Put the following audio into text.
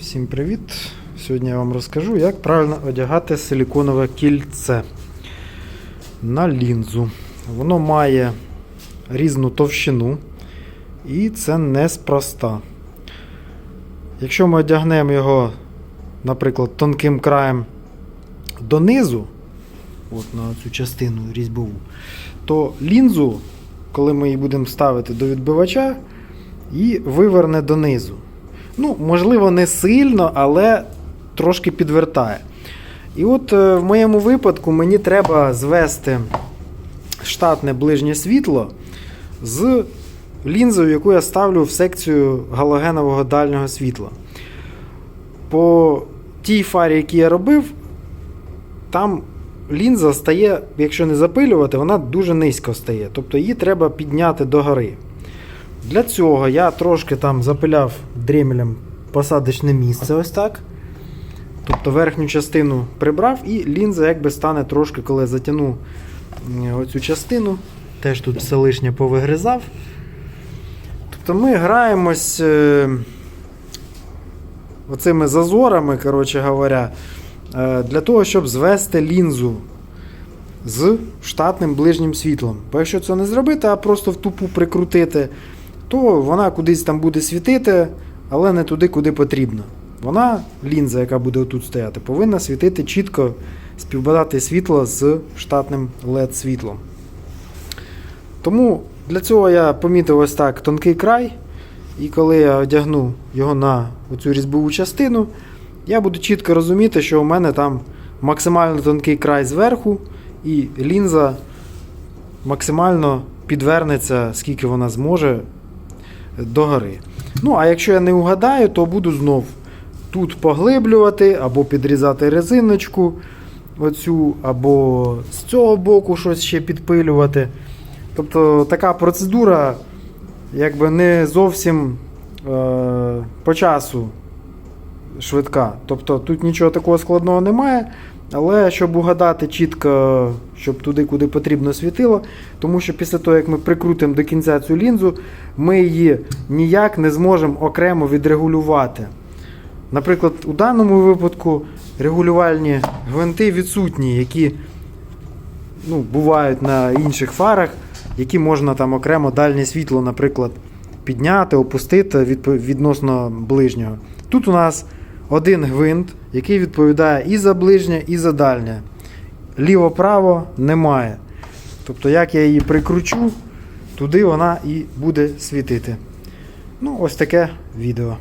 Всім привіт! Сьогодні я вам розкажу, як правильно одягати силіконове кільце на лінзу. Воно має різну товщину, і це неспроста. Якщо ми одягнемо його, наприклад, тонким краєм донизу, от на цю частину різьбову, то лінзу, коли ми її будемо ставити до відбивача, і виверне донизу. Ну, можливо, не сильно, але трошки підвертає. І от е, в моєму випадку мені треба звести штатне ближнє світло з лінзою, яку я ставлю в секцію галогенового дальнього світла. По тій фарі, які я робив, там лінза стає, якщо не запилювати, вона дуже низько стає. Тобто її треба підняти догори. Для цього я трошки там запиляв дремелем посадочне місце, ось так. Тобто верхню частину прибрав, і лінза якби стане трошки, коли затягну оцю частину. Теж тут все лишнє повигризав. Тобто ми граємось е, оцими зазорами, коротше говоря, е, для того, щоб звести лінзу з штатним ближнім світлом. Бо якщо це не зробити, а просто в тупу прикрутити, то вона кудись там буде світити, але не туди, куди потрібно. Вона, лінза, яка буде тут стояти, повинна світити чітко, співпадати світло з штатним LED світлом. Тому для цього я помітив ось так тонкий край. І коли я одягну його на цю різьбову частину, я буду чітко розуміти, що у мене там максимально тонкий край зверху, і лінза максимально підвернеться, скільки вона зможе догори. Ну, а якщо я не угадаю, то буду знов тут поглиблювати або підрізати резиночку, оцю, або з цього боку щось ще підпилювати. Тобто така процедура якби не зовсім е, по часу швидка. Тобто тут нічого такого складного немає. Але щоб угадати чітко, щоб туди, куди потрібно світило, тому що після того, як ми прикрутимо до кінця цю лінзу, ми її ніяк не зможемо окремо відрегулювати. Наприклад, у даному випадку регулювальні гвинти відсутні, які ну, бувають на інших фарах, які можна там окремо дальнє світло, наприклад, підняти, опустити відносно ближнього. Тут у нас один гвинт, який відповідає і за ближнє, і за дальнє. Ліво-право немає. Тобто, як я її прикручу, туди вона і буде світити. Ну, ось таке відео.